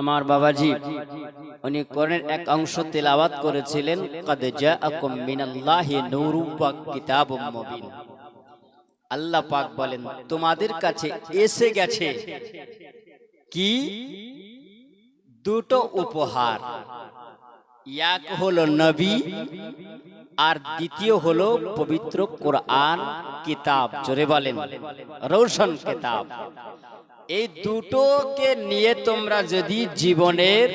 আমার বাবাজি, উনি কোরআনের এক অংশ তেলাওয়াত করেছিলেন, কদ জাআকুম মিনাল্লাহি নূরুম ওয়া কিতাবুম মুবিন। আল্লাহ পাক বলেন, তোমাদের কাছে এসে গেছে কি? দুটো উপহার। এক হলো নবী আর দ্বিতীয় হলো পবিত্র কোরআন, কিতাব। জোরে বলেন, রৌশন কিতাব। এই দুটোকে নিয়ে তোমরা যদি জীবনের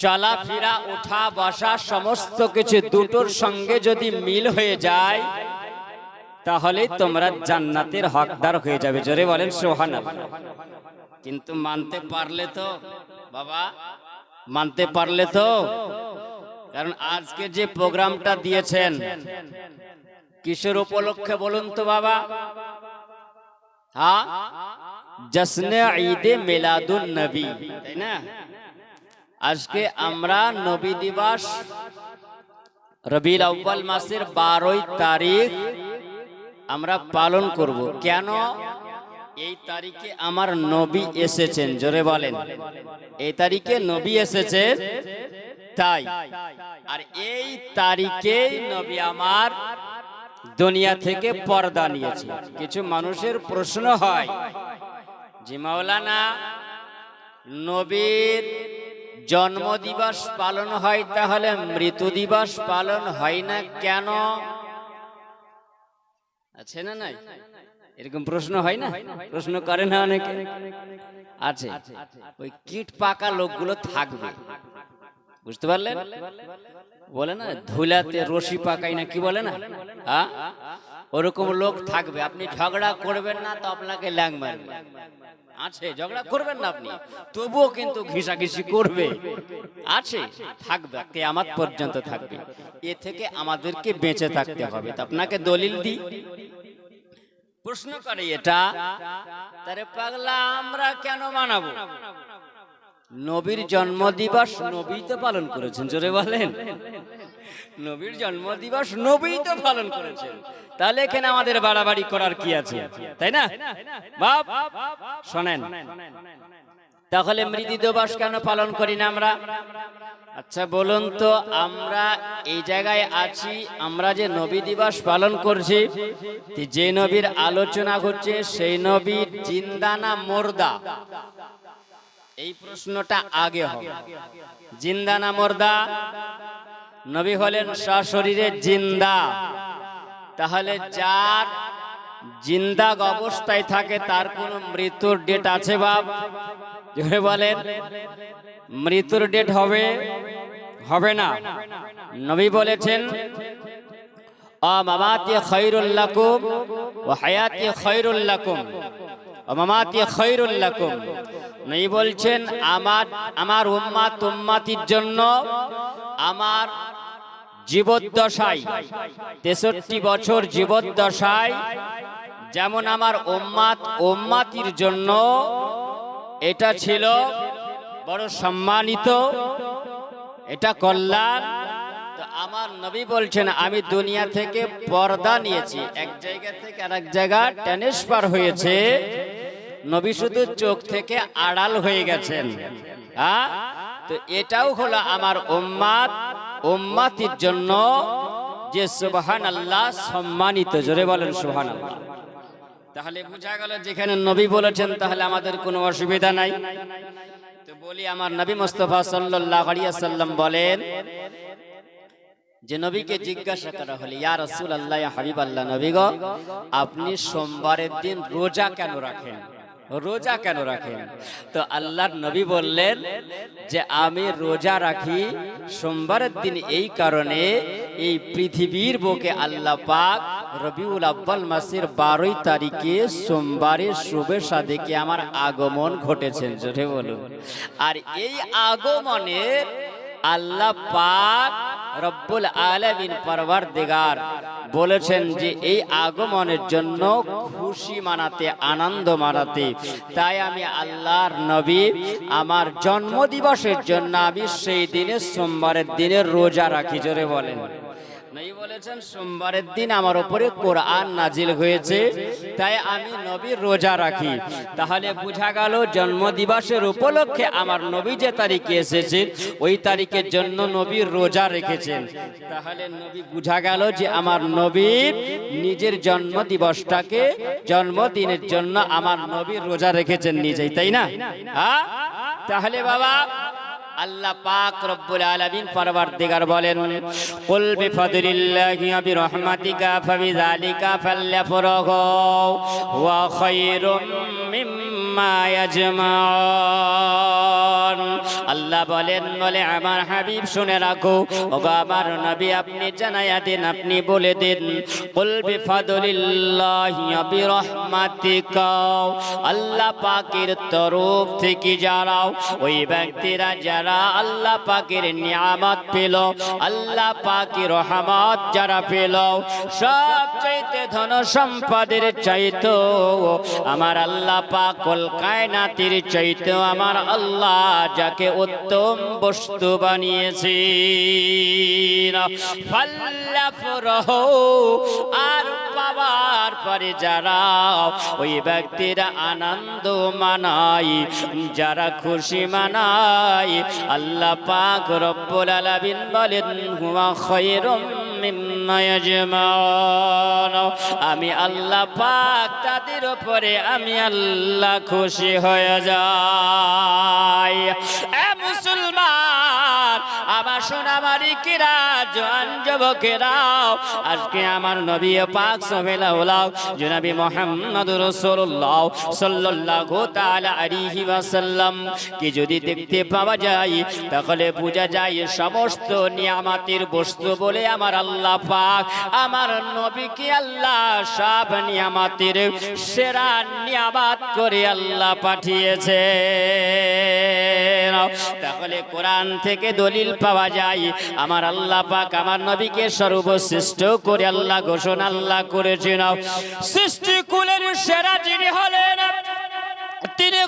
চলাফেরা ওঠা বসা সমস্ত কিছু দুটোর সঙ্গে যদি মিল হয়ে যায়, তাহলে তোমরা জান্নাতের হকদার হয়ে যাবে। জোরে বলেন সোহান কিন্তু মানতে পারলে তো, বাবা, মানতে পারলে তো। কারণ আজকে যে প্রোগ্রামটা দিয়েছেন, কিসের উপলক্ষে বলুন তো, বাবা? হ্যাঁ জশ্নে ঈদে মিলাদুন নবী তাই না আজকে আমরা নবী দিবস রবিউল আউ্বাল মাসের বারোই তারিখ আমরা পালন করব কেন এই তারিখে আমার নবী এসেছেন জোরে বলেন। এই তারিখে নবী এসেছে? তাই। আর এই তারিখেই নবী আমার দুনিয়া থেকে পর্দা নিয়েছি। কিছু মানুষের প্রশ্ন হয়, যে মাওলানা, নবীর জন্ম দিবস পালন হয় তাহলে মৃত্যু দিবস পালন হয় না কেন? আছে না নাই? এরকম প্রশ্ন হয় না? প্রশ্ন করে না অনেকে? আছে। ওই কীট পাকা লোকগুলো থাকবে। বুঝতে পারলেন? বলে না, ধুলাতে রশি পাকাই না, কি বলে না? ওরকম লোক থাকবে, আপনি ঝগড়া করবেন না তো আপনাকে ল্যাং মারবে। আছে, ঝগড়া করবেন না আপনি, তবুও কিন্তু ঘিসাঘিসি করবে। আছে, থাকবে কেয়ামত পর্যন্ত থাকবে। এ থেকে আমাদেরকে বেঁচে থাকতে হবে। তো আপনাকে দলিল দিই। প্রশ্ন করে এটা, তারে পাগলা আমরা কেন মানাবো নবীর জন্মদিবস নবী তো পালন করেছেন জোরে বলেন। নবীর জন্মদিবস নবী তো পালন করেছেন। তাহলে এখানে আমাদের বাড়াবাড়ি করার কি আছে? তাই না? বাপ শোনেন। তাহলে মৃদি দিবস কেন পালন করি না আমরা? আচ্ছা বলুন তো আমরা এই জায়গায় আছি আমরা যে নবী দিবস পালন করছি যে নবীর আলোচনা হচ্ছে সেই নবীর জিন্দা না মোর্দা? এই প্রশ্নটা আগে হবে। জিন্দা না মোর্দা? নবী হলেন সশরীরে জিন্দা। তাহলে যার জিন্দাগ অবস্থায় থাকে তার কোনো মৃত্যুর ডেট আছে বাপ? জোরে বলেন। মৃত্যুর ডেট হবে? হবে না। নবী বলেছেন মামাতি খৈরুল্লাকুম ও হায়াতি খৈরুল্লাকুম মামাতি খৈরুল্লাকুম। নবী বলছেন, আমার আমার উম্মাত উম্মাতির জন্য আমার জীবদ্দশায়, তেষট্টি বছর জীবদ্দশায়, যেমন আমার ওম্মাত ওম্মাতির জন্য এটা ছিল বড় সম্মানিত, এটা কল্যাণ তো আমার নবী বলছেন, আমি দুনিয়া থেকে পর্দা নিয়েছি। এক জায়গা থেকে আর এক জায়গা ট্রান্সফার হয়েছে। নবী শুধু চোখ থেকে আড়াল হয়ে গেছেন। হ্যাঁ তো এটাও হলো আমার উম্মাত উম্মাতির জন্য যে সুবহান আল্লাহ সম্মানিত। জোরে বলেন সুবহান আল্লাহ তাহলে বোঝা গেল যেখানে নবী বলেছেন, তাহলে আমাদের কোনো অসুবিধা নাই। তো বলি, আমার নবী মোস্তফা আলাইহি সাল্লাম বলেন যে নবীকে জিজ্ঞাসা করা হলে ইয়া রাসূল আল্লাহ ইয়া হাবিব আল্লাহ নবী গো আপনি সোমবারের দিন রোজা কেন রাখেন? রোজা কেন রাখেন? তো আল্লাহর নবী বললেন যে আমি রোজা রাখি সোমবারের দিন এই কারণে এই পৃথিবীর বুকে আল্লাহ পাক রবিউল আব্বাল মাসের বারোই তারিখে সোমবারের শুভেচ্ছা দেখে আমার আগমন ঘটেছেন জোরে বলুন। আর এই আগমনে আল্লাহ পাক রব্বুল আলমিন পরবার দিগার বলেছেন যে এই আগমনের জন্য খুশি মানাতে, আনন্দ মানাতে। তাই আমি আল্লাহর নবী আমার জন্মদিবসের জন্য আমি সেই দিনে সোমবারের দিনে রোজা রাখি, জোরে বলেন। বলেছেন, সোমবারের দিন আমার উপরে কোরআন নাজিল হয়েছে, তাই আমি নবীর রোজা রাখি। তাহলে বোঝা গেল জন্মদিবসের উপলক্ষে আমার নবী যে তারিখে এসেছেন ওই তারিখের জন্য নবীর রোজা রেখেছেন। তাহলে নবী বোঝা গেল যে আমার নবীর নিজের জন্ম দিবসটাকে জন্মদিনের জন্য আমার নবীর রোজা রেখেছেন নিজেই, তাই না? তাহলে বাবা আল্লাহ পাক রব্বুল আলামিন পরবর্তীকার বলেন, কুল বিফদলিল্লাহি ওয়া বিরহমাতিকা ফাবিযালিকা ফালইফরাহু ওয়া খায়রুম মিম্মা ইয়াজমাউন। আল্লাহ বলেন, বলে আমার হাবিব শুনে রাখো, ওগো আমার নবী আপনি জানায়া দিন আপনি বলে দিন, কুল বিফদলিল্লাহি ওয়া বিরহমাতিকা। আল্লাহ পাকের তরফ থেকে যারা ওই ব্যক্তিরা যারা আল্লাহ পাকের নিয়ামত পেল, আল্লাহ পাকের রহমত যারা পেল সব চাইতে ধন সম্পদের চাইতো আমার আল্লাহ পাক কল কায়নাতির চাইতো আমার আল্লাহ যাকে উত্তম বস্তু বানিয়েছে আর পাবার পরে যারা ওই ব্যক্তিরা আনন্দ মানাই যারা খুশি মানাই আল্লাহ পাক রব্বুল আলামিন বলেন, হুয়া খায়রুম আমি আল্লাহ পাক তাদের উপরে আমি আল্লাহ খুশি হয়ে যাই। মুসলমান সোনামারি কিরা, জোয়ান যুবকেরাও, আজকে আমার নবী পাক সাল্লাল্লাহু জনাবি মুহাম্মদ রাসূলুল্লাহ সাল্লাল্লাহু তাআলা আলাইহি ওয়াসাল্লাম। কি যদি দেখতে পাওয়া যায়, তাহলে বোঝা যায় সমস্ত নিয়ামতের বস্তু বলে আমার আল্লাহ পাক, আমার নবীকে আল্লাহ সব নিয়ামতের সেরা নিয়ামত করে আল্লাহ পাঠিয়েছে তাহলে কোরআন থেকে দলিল পাওয়া যায় আমার আল্লাহ পাক আমার নবীকে সর্বশ্রেষ্ঠ করে আল্লাহ ঘোষণা আল্লাহ করেছেন। সৃষ্টি কুলের সেরা যিনি হলেন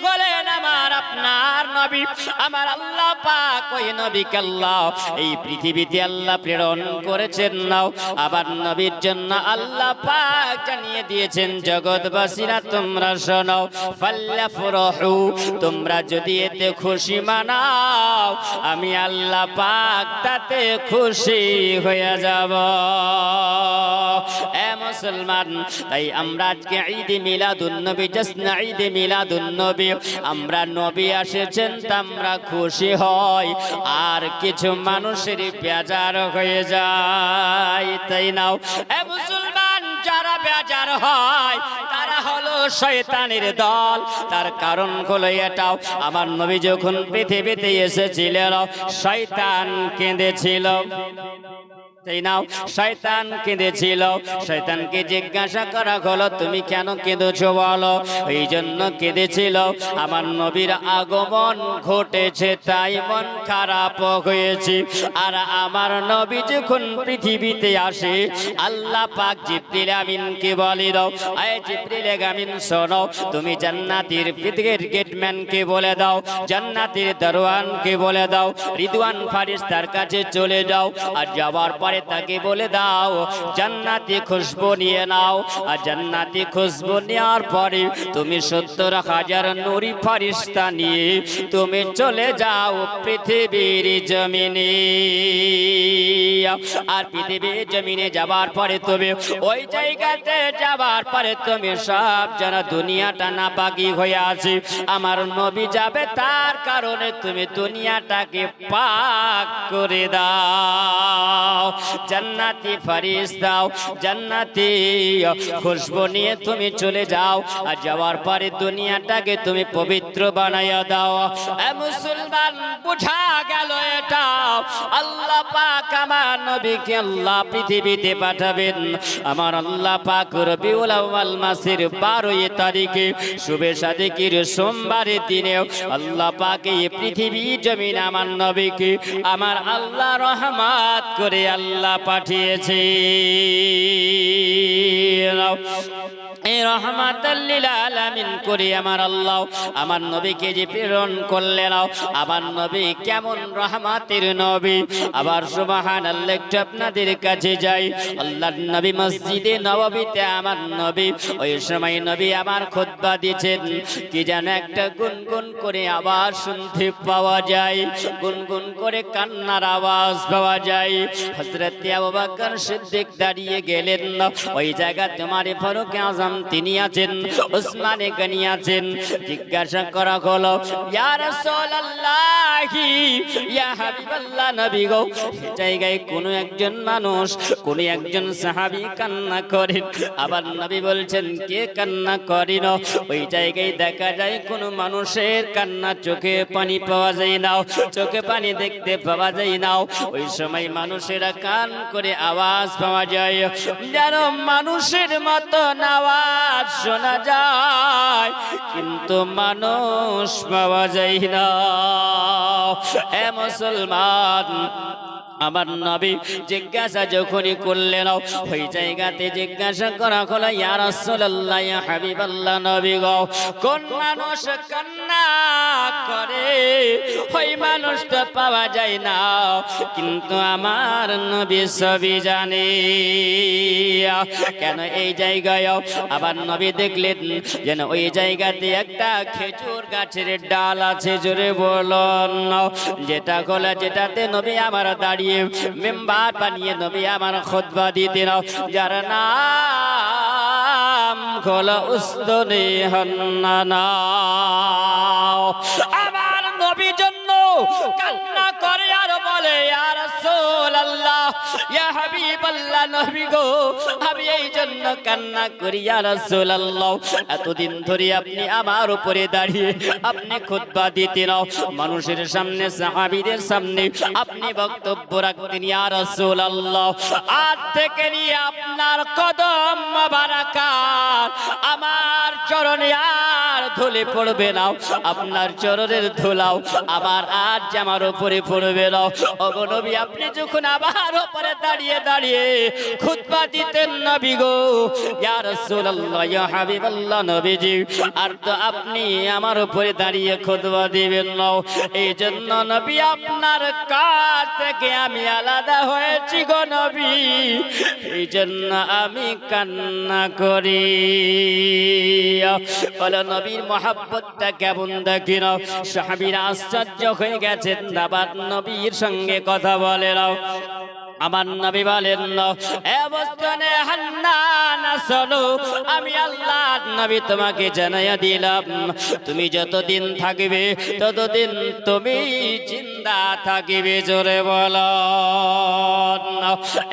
হলেন আমার আপনার নবী, আমার আল্লাহ পাক ওই নবীকে আল্লাহ, এই পৃথিবীতে আল্লাহ প্রেরণ করেছেন নাও। আবার নবীর জন্য আল্লাহ পাক জানিয়ে দিয়েছেন, জগৎবাসীরা তোমরা শোনো ফাল্লা ফুরহু তোমরা যদি এতে খুশি মানাও, আমি আল্লাহ পাক তাতে খুশি হয়ে যাব। মুসলমান। তাই আমরা আজকে ঈদে মিলাদুন নবী জাসনা ঈদে মিলাদুন নবী আমরা নবী আসেছেন তা আমরা খুশি হই। আর কিছু মানুষের বেজার হয়ে যায়, তাই নাও। এ মুসলমান, যারা বেজার হয়, তারা হলো শয়তানের দল। তার কারণ হলো এটাও, আমার নবী যখন পৃথিবীতে এসেছিলেন শয়তান কেঁদেছিল। তাই নাও, শয়তান কেঁদেছিল। শয়তানকে জিজ্ঞাসা করা হলো, তুমি কেন কেঁদেছো বলো? এই জন্য কেঁদেছিল। আমার নবীর আগমন ঘটেছে, তাই মন খারাপ হয়েছে। আর আমার নবী যখন পৃথিবীতে আসে, আল্লাহ পাক জিব্রিল আমিনকে দাও। আয় জিব্রিল আমিন, শোনো, তুমি জান্নাতের পৃথিবীর গেটম্যানকে বলে দাও, জান্নাতের দরওয়ানকে বলে দাও। রিদওয়ান ফারিস্তার কাছে চলে যাও। আর যাওয়ার পরে তাকে বলে দাও। জান্নাতি খুশবু নিয়ে নাও। আর জান্নাতি খুশবু নেওয়ার পরে তুমি সত্তর হাজার নুরি ফারিস্তা নিয়ে তুমি চলে যাও পৃথিবীর জমিনে। আর পৃথিবীর জমিনে যাবার পরে তুমি ওই জায়গাতে যাবার পরে তুমি সব যারা দুনিয়াটা না বাকি হয়ে আছে। আমার নবী যাবে তার কারণে তুমি দুনিয়াটাকে পাক করে দাও। জান্নাতি ফারিস দাও, জান্নাতি খুশবু নিয়ে তুমি চলে যাও, আর যাওয়ার পরে দুনিয়াটাকে তুমি পবিত্র বানাইয়া দাও। মুসলমান, বুঝা গেল এটা? আল্লাহ পাক আমার নবীকে আল্লাহ পৃথিবীতে পাঠাবেন। আমার আল্লাহ পাক রবিউল আউয়াল মাসের বারোই তারিখে শুভে সাদিকের সোমবারের দিনে আল্লাহ পাক এই পৃথিবী জমিন আমার নবীকে, আমার আল্লাহ রহমাত করে আল্লাহ পাঠিয়েছে। এই রহমাতাল্লিল করে আমার আল্লাহ। আমার প্রেরণ করলেন আমার নবী কেমন রহমাতের নবী। আবার আপনাদের কাছে নবী মসজিদে আমার নবী, ওই সময় নবী আমার দিয়েছেন কি যেন একটা গুনগুন করে আওয়াজ শুনতে পাওয়া যায়। গুনগুন করে কান্নার আওয়াজ পাওয়া যায়। বকর সিদ্দিক দাঁড়িয়ে গেলেন। ওই জায়গা তোমার ফারুক আজম তিনি আছেন ওসমানে গনি আছেন। জিজ্ঞাসা করা হলো, ইয়া রাসূলুল্লাহি, ইয়া নবী গো জায়গায় কোনো একজন মানুষ, কোন একজন সাহাবী কান্না করেন? আবার নবী বলছেন, কে কান্না করেন ওই জায়গায় দেখা যায়, কোন মানুষের কান্না চোখে পানি পাওয়া যায় না, চোখে পানি দেখতে পাওয়া যায় না। ওই সময় মানুষেরা কান করে আওয়াজ পাওয়া যায়, যেন মানুষের মতো আওয়াজ শোনা যায় কিন্তু মানুষ পাওয়া যায় না। এ মুসলমান আমার নবী জিজ্ঞাসা যখনই করলেন, ওই জায়গাতে জিজ্ঞাসা করা হলো, ইয়া রাসূলুল্লাহ, ইয়া হাবিবাল্লাহ নবী গো, কোন মানুষ কান্না করে? ওই মানুষ পাওয়া যায় না, কিন্তু আমার নবী সবই জানে। কেন এই জায়গায়? আবার নবী দেখলেন যেন ওই জায়গাতে একটা খেজুর গাছের ডাল আছে, জোরে বলন। যেটা খোলা যেটাতে নবী আমার দাঁড়িয়ে মেম্বার বানিয়ে নবী আমার খুতবা দিতেন যার নাম খোল উস্তনে হন্না আমার নবী জন্য কান্না ইয়া নবী গো, আমি এই জন্য কান্না করি, ইয়া রাসূলুল্লাহ। এতদিন ধরে আপনি আমার উপরে দাঁড়িয়ে আপনি খুতবা মানুষের সামনে, সাহাবীদের সামনে আপনি বক্তব্য রাখতেন, ইয়া রাসূলুল্লাহ। আজ থেকে নিয়ে আপনার কদম মোবারকাত, আমার চরণে আর ধুলে পড়বে না। আপনার চরণের ধুলাও আবার আর জামার উপরে পড়বে না। অগনবী আপনি যখন আবার উপরে দাঁড়িয়ে দাঁড়িয়ে খুতবা দিতেন নবী গো। আর তো আপনি আমার উপরে দাঁড়িয়ে খুতবা দিবেন না। এই জন্য নবী, আপনার কাছ থেকে আমি আলাদা হয়েছি গো নবী। এই জন্য আমি কান্না করি। নবীর মহাব্বতটা কেমন দেখি সাহাবীরা আশ্চর্য হয়ে গেছেন আবার নবীর সঙ্গে কথা বলে নাও আমার নবী বলেন হান্নানা আমি আল্লাহ নবী তোমাকে জানাইয়া দিলাম। তুমি যতদিন থাকবে, ততদিন তুমি জিন্দা থাকিবে, জোরে বল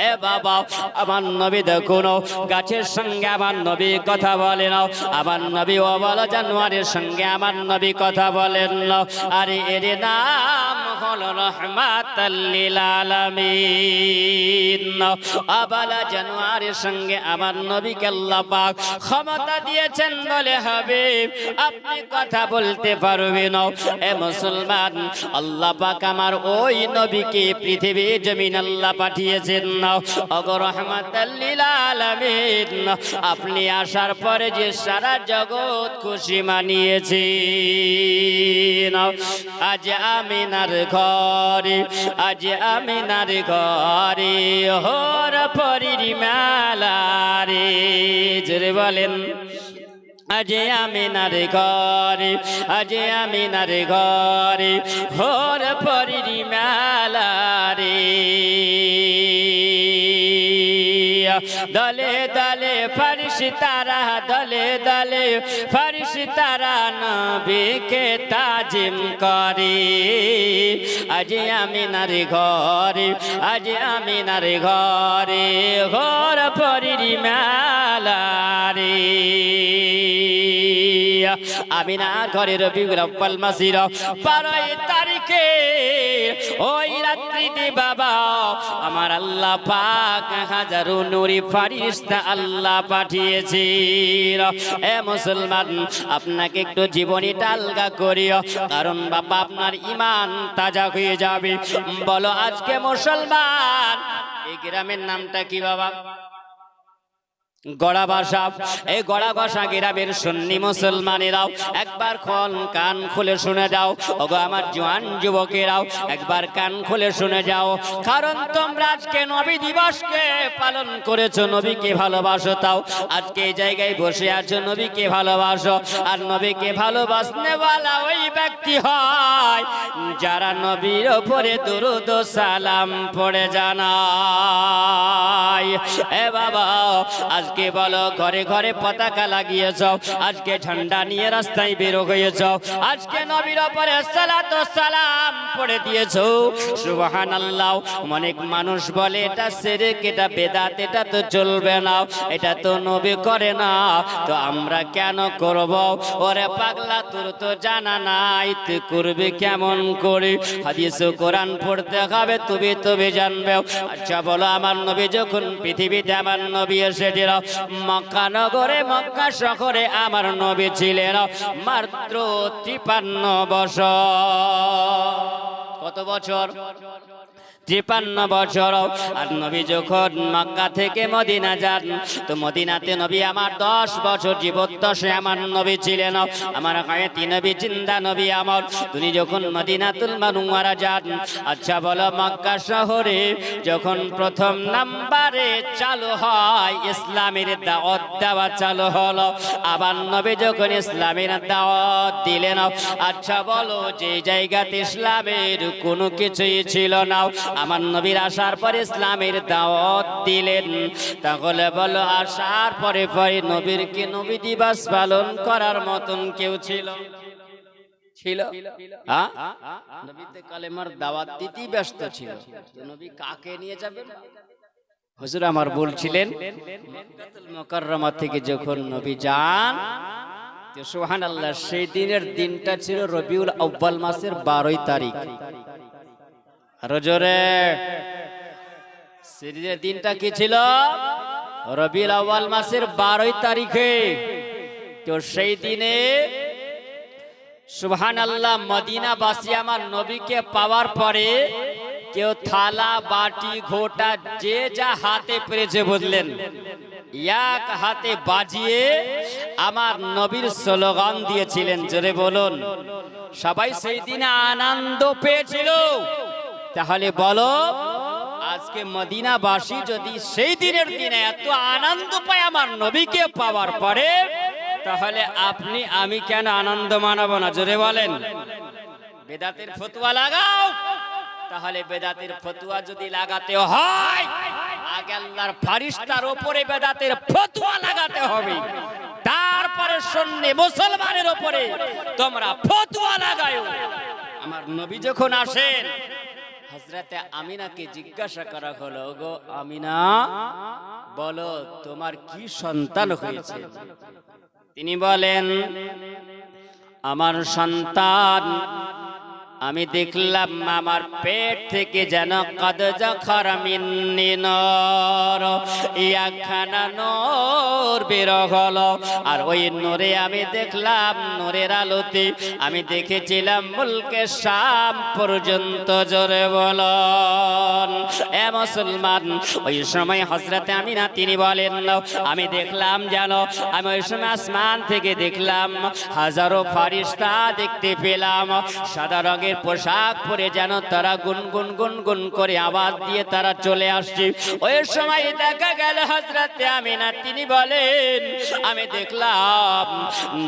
এ বাবা, আমার নবী দেখুন, গাছের সঙ্গে আমার নবী কথা বলেন। আমার নবী ও বলো জানুয়ারির সঙ্গে আমার নবী কথা বলেন। আরে এর নাম হলো রহমাতাল্লিল আলামিন। সঙ্গে আমার পাক ক্ষমতা দিয়েছেন বলে হবে। আপনি কথা বলতে পারবেন। এ মুসলমান, আল্লাহ পাক আমার ওই নবীকে পৃথিবী জমিন আল্লাহ পাঠিয়েছেন। আপনি আসার পরে যে সারা জগৎ খুশি মানিয়েছে আজ আমিনার ঘরে, আজ আমিনার ঘরে হর পরির মালারে জোরে বলেন, আজে আমিনার ঘরে, আজে আমিনার ঘরে হর পরির মেলা রে। দলে দলে ফারিস তারা, দলে দলে ফারিস তারা নবীকে তাজিম করে। আজ আমি নারী ঘরে, আজ আমি নারী ঘরে ঘর পরির মেলা রে আমিনার ঘরে রবিউল আব্বাল মাসির বারোই তারিখে ওই রাত্রিতে বাবা, আমার আল্লাহ পাক হাজারো নুরি ফারিস্তা আল্লাহ পাঠিয়েছে এ মুসলমান, আপনাকে একটু জীবনীটা আলগা করিও, কারণ বাবা, আপনার ইমান তাজা হয়ে যাবে। বলো, আজকে মুসলমান, এই গ্রামের নামটা কি বাবা? গড়া ভাষা, এই গড়া ভাষা গ্রামের সুন্নি মুসলমানেরাও একবার খন কান খুলে শুনে যাও। ওগো আমার জোয়ান যুবকেরাও একবার কান খুলে শুনে যাও। কারণ তোমরা আজকে নবী দিবসকে পালন করেছ, নবীকে ভালোবাসো তাও। আজকে এই জায়গায় বসে আছো, নবীকে ভালোবাসো। আর নবীকে ভালোবাসনেওয়ালা ওই ব্যক্তি হয় যারা নবীর ওপরে দুরুদ সালাম পড়ে জানায়। এ বাবা আজকে বলো, ঘরে ঘরে পতাকা লাগিয়েছ। আজকে ঝান্ডা নিয়ে রাস্তায় বেরো হয়েছ। আজকে নবীর ওপরে সালাত সালাম পড়ে দিয়েছ। সুবহান আল্লাহ অনেক মানুষ বলে, এটা সেরেক এটা বেদাত, এটা তো চলবে না, এটা তো নবী করে না। তো আমরা কেন করব? ওরে পাগলা, তোর তো জানা নাই, তুই করবি কেমন করে? হাদিস কোরআন পড়তে হবে তুমি তুমি জানবে। আচ্ছা বলো, আমার নবী যখন পৃথিবীতে আমার নবী এসেছিল মক্কা নগরে মক্কা শহরে আমার নবী ছিলেন মাত্র তিপান্ন বছর। কত বছর? তিপান্ন বছর। আর নবী যখন মক্কা থেকে মদিনা যান, তো মদিনাতে নবী আমার দশ বছর জীবদ্দশে আমার নবী ছিলেন। আমার কায়তি নবী চিন্তা নবী আমার। তুমি যখন মদিনাতুল মানুয়ারা যান আচ্ছা বলো মক্কা শহরে যখন প্রথম নাম্বারে চালু হয়, ইসলামের দাওয়াত দেওয়া চালু হলো। আবার নবী যখন ইসলামের দাওয়াত দিলেন আচ্ছা বলো যে জায়গাতে ইসলামের কোনো কিছুই ছিল না। আমার নবীর আসার পরে ইসলামের দাওয়াত দিলেন। তাহলে বলো, আসার পরে পরে নবীর কি নবী দিবস পালন করার মতন কেউ ছিল? দাওয়াত ব্যস্ত ছিল। নবী কাকে নিয়ে থেকে যখন নবী যান সোহান আল্লাহ সেই দিনের দিনটা ছিল রবিউল আব্বাল মাসের বারোই তারিখ। আরও জোরে। সেদিনের দিনটা কি ছিল? রবিউল আব্বাল মাসের বারোই তারিখে। তো সেই দিনে সুবহান আল্লাহ মদিনাবাসী আমার নবীকে পাওয়ার পরে কেউ থালা, বাটি, ঘোটা, যে যা হাতে পেরেছে বুঝলেন এক হাতে বাজিয়ে আমার নবীর স্লোগান দিয়েছিলেন। জোরে বলুন। সবাই সেই দিনে আনন্দ পেয়েছিল। তাহলে বলো, আজকে মদিনাবাসী যদি সেই দিনের দিনে এত আনন্দ পায় আমার নবীকে পাওয়ার পরে, তাহলে আপনি, আমি কেন আনন্দ মানাবো না? জোরে বলেন। বেদাতের ফতুয়া লাগাও। তাহলে বেদাতের ফতুয়া যদি লাগাতে হয়, আগে আল্লাহর ফারিস্তার ওপরে বেদাতের ফতুয়া লাগাতে হবে। তারপরে সন্নি মুসলমানের ওপরে তোমরা ফতুয়া লাগাও আমার নবী যখন আসেন হজরতে আমিনাকে জিজ্ঞাসা করা হলো গো আমিনা, বলো তোমার কি সন্তান হয়েছে? তিনি বলেন, আমার সন্তান আমি দেখলাম আমার পেট থেকে যেন কদ যখর ইয়াখানা নূর বের হলো। আর ওই নূরে আমি দেখলাম নূরের আলোতে আমি দেখেছিলাম মুলকে শাম পর্যন্ত জোরে বলন। এ মুসলমান ওই সময় হজরতে আমি না তিনি বলেন আমি দেখলাম যেন আমি ওই সময় আসমান থেকে দেখলাম হাজারো ফারিস্তা দেখতে পেলাম সাদা রঙের পোশাক পরে যেন তারা গুনগুন গুনগুন করে আওয়াজ দিয়ে তারা চলে আসছে। ওই সময় দেখা গেল হজরতে আমিনা, তিনি বলেন, আমি দেখলাম,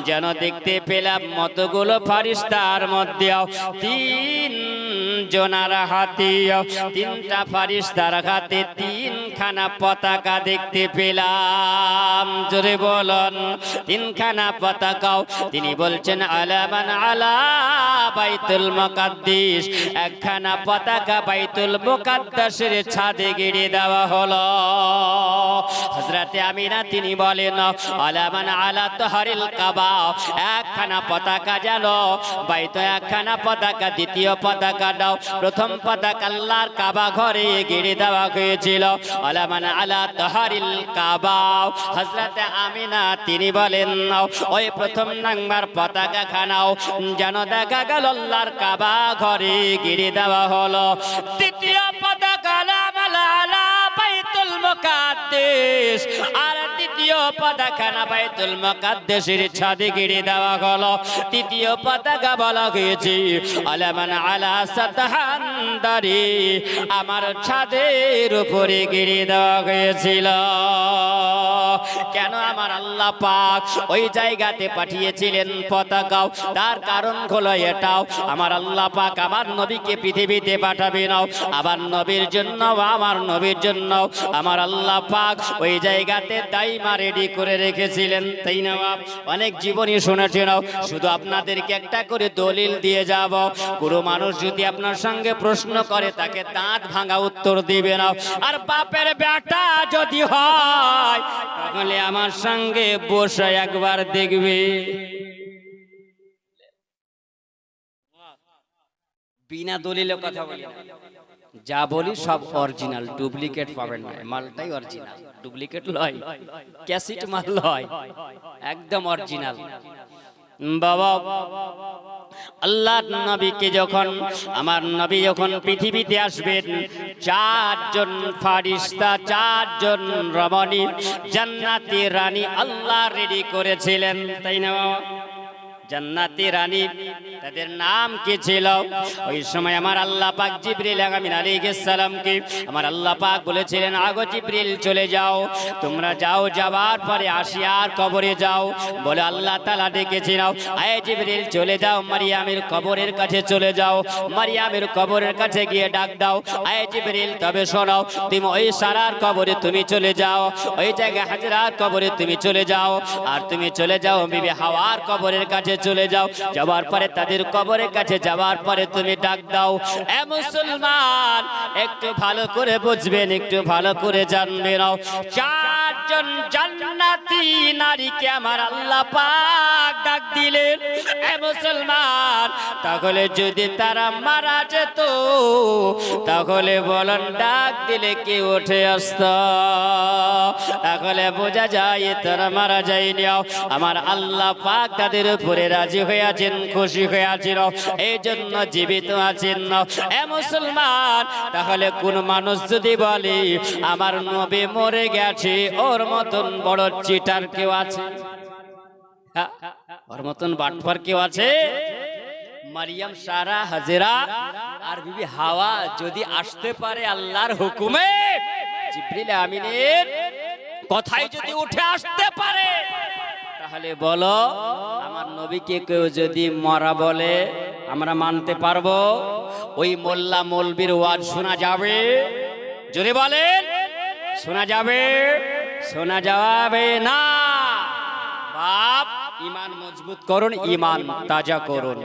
যেন দেখতে পেলাম মতগুলো ফারিস্তার মধ্যে তিন জনার হাতে তিনটা ফারিস্তার হাতে তিনখানা পতাকা দেখতে পেলাম। জোরে বলন, তিনখানা পতাকাও। তিনি বলছেন, আলামান আলা বাইতুল মুকাদ্দিস। একখানা পতাকা বাইতুল মুকাদ্দাসের ছাদে গিড়ে দেওয়া হলো। হযরতে আমিনা তিনি বলেন, আলামান আলা তহরিল কাবা। একখানা পতাকা জানো বাইতো একখানা পতাকা, দ্বিতীয় পতাকা দাও। প্রথম পতাকা আল্লাহর কাবা ঘরে গেড়ে দেওয়া হয়েছিল। আলামান আলা তহারিল কাবা। হজরত আমিনা, তিনি বলেন ওই প্রথম নাম্বার পতাকা খানাও। যেন দেখা গেল আল্লাহর কাবা ঘরে গিরে দেওয়া হলো। তৃতীয় পতাকা মুকাদ্দিস মাকদ্দেশ। আর দ্বিতীয় পতাকা বাইতুল মকাদ্দেশের ছাদে গিরে দেওয়া হলো। তৃতীয় পতাকা বলা হয়েছে, আলামান আলা সাতহান্দারি আমার ছাদের উপরে গিরে দেওয়া হয়েছিল। কেন আমার আল্লাহ পাক ওই জায়গাতে পাঠিয়েছিলেন পতাকাও? তার কারণ হলো এটাও। আমার আল্লাহ পাক আমার নবীকে পৃথিবীতে পাঠাবে নাও। আবার নবীর জন্য, আমার নবীর জন্য। আমার আল্লাহ পাক ওই জায়গাতে দাইমা রেডি করে রেখেছিলেন। তাই না বাপ? অনেক জীবনী শুনেছেন শুধু আপনাদেরকে একটা করে দলিল দিয়ে যাব। কোনো মানুষ যদি আপনার সঙ্গে প্রশ্ন করে, তাকে দাঁত ভাঙা উত্তর দিবে না। আর বাপের বেটা যদি হয় তাহলে আমার সঙ্গে বসে একবার দেখবে। বিনা দলিলে কথা বলি যা বলি সব অরিজিনাল ডুপ্লিকেট পাবেন না। মালটাই অরিজিনাল ডুপ্লিকেট লয়। ক্যাসিট মাল লয়। একদম অরিজিনাল বাবা আল্লাহ নবীকে যখন, আমার নবী যখন পৃথিবীতে আসবেন, চারজন ফারিস্তা, চারজন রমণী, জান্নাতি রানী আল্লাহ রেডি করেছিলেন, তাই না বাবা? জান্নাতি রানী। তাদের নাম কি ছিল? ওই সময় আমার আল্লাহ পাক জিবরিল আমিন আলাইহিস সালামকে আমার আল্লাহ পাক বলেছিলেন, আগো জিবরিল, চলে যাও। তোমরা যাও, যাবার পরে আসিয়ার কবরে যাও। বলে আল্লাহ তাআলা ডেকেছে, নাও, আয় জিবরিল, চলে যাও, মারিয়ামের কবরের কাছে চলে যাও। মারিয়ামের কবরের কাছে গিয়ে ডাক দাও, আয় জিবরিল, তবে শোনাও, তুমি ওই সারার কবরে তুমি চলে যাও, ওই জায়গায় হাজরার কবরে তুমি চলে যাও। আর তুমি চলে যাও, বিবি হাওয়ার কবরের কাছে চলে যাও। যাওয়ার পরে তাদের কবরের কাছে যাওয়ার পরে তুমি ডাক দাও। এ মুসলমান, একটু ভালো করে বুঝবেন, একটু ভালো করে জানবেন চারজন জান্নাতি নারীকে আমার আল্লাহ পাক ডাক দিলেন। এ মুসলমান, তাহলে যদি তারা মারা যেত, তাহলে বলন, ডাক দিলে কি উঠে আসত? তাহলে বোঝা যায়, তারা মারা যায়নি। আমার আল্লাহ পাক তাদের উপরে রাজি হয়ে আছেন খুশি হয়ে আছেন এই জন্য জীবিত আছেন। এ মুসলমান তাহলে কোন মানুষ যদি বলে আমার নবী মরে গেছে ওর মতন বড় চিটার কেউ আছে? হ্যাঁ, ওর মতন বাটফার কেউ আছে? মারিয়াম সারা হাজেরা আর বিবি হাওয়া যদি আসতে পারে আল্লাহর হুকুমে জিব্রিল আমিনের কথাই যদি উঠে আসতে পারে। তাহলে বলো, আমার নবীকে কেউ যদি মরা বলে, আমরা মানতে পারব? ওই মোল্লা মলবির ওয়াজ শোনা যাবে? যদি বলেন, শোনা যাবে? শোনা যাবে না। বাপ ইমান মজবুত করুন ইমান তাজা করুন।